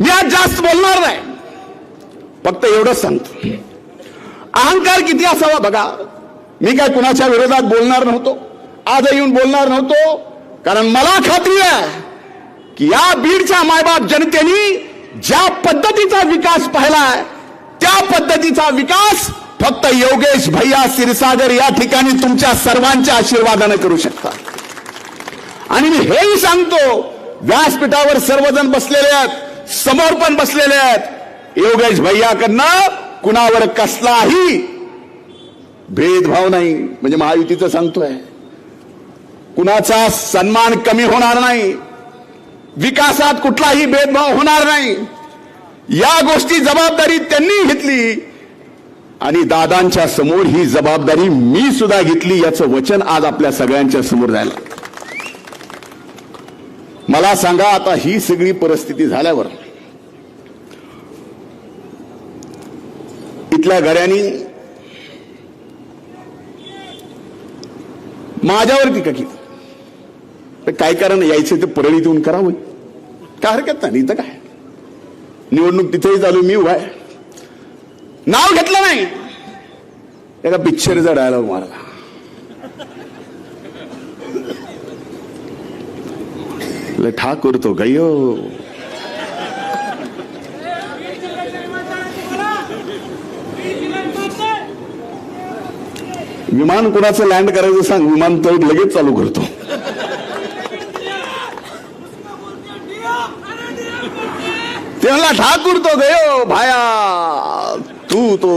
मी आज जास्त बोलणार नाही. फक्त एवढंच सांगतो. अहंकार किती असावा बघा. मी काय कुणाच्या विरोधात बोलणार नव्हतो. आज येऊन बोलणार नव्हतो. कारण मला खात्री आहे की या बीडच्या मायबाप जनतेने ज्या पद्धतीचा विकास पाहिलाय त्या पद्धतीचा विकास फक्त योगेश भैया क्षीरसागर या ठिकाणी तुमच्या सर्वांच्या आशीर्वादाने करू शकता आणि मी हेही सांगतो व्यासपीठावर सर्वजण बसलेले आहेत. समोर पण बसलेले आहेत. योगेश भैयाकडनं कुणावर कसलाही भेदभाव नाही. म्हणजे महायुतीचं सांगतोय. कुणाचा सन्मान कमी होणार नाही. विकासात कुठलाही भेदभाव होणार नाही. या गोष्टी जबाबदारी त्यांनी घेतली. आणि दादांच्या समोर ही जबाबदारी मी सुद्धा घेतली याचं वचन आज आपल्या सगळ्यांच्या समोर जायला मला सांगा आता ही सगळी परिस्थिती झाल्यावर इथल्या गड्यांनी माझ्यावरती टीका केली. तर काय कारण यायचं ते परळीत येऊन करावं? काय हरकत नाही इथं काय? निवडणूक तिथेही चालू मी उभा नाव घेतलं नाही. एका पिक्चरचा डायलॉग मारला. એટલે ઠાકુર तो गयो विमान कुणाचं लँड करायचं सांग विमान तर लगेच चालू करतो त्याला ठाकूर तो गयो भाया तू तो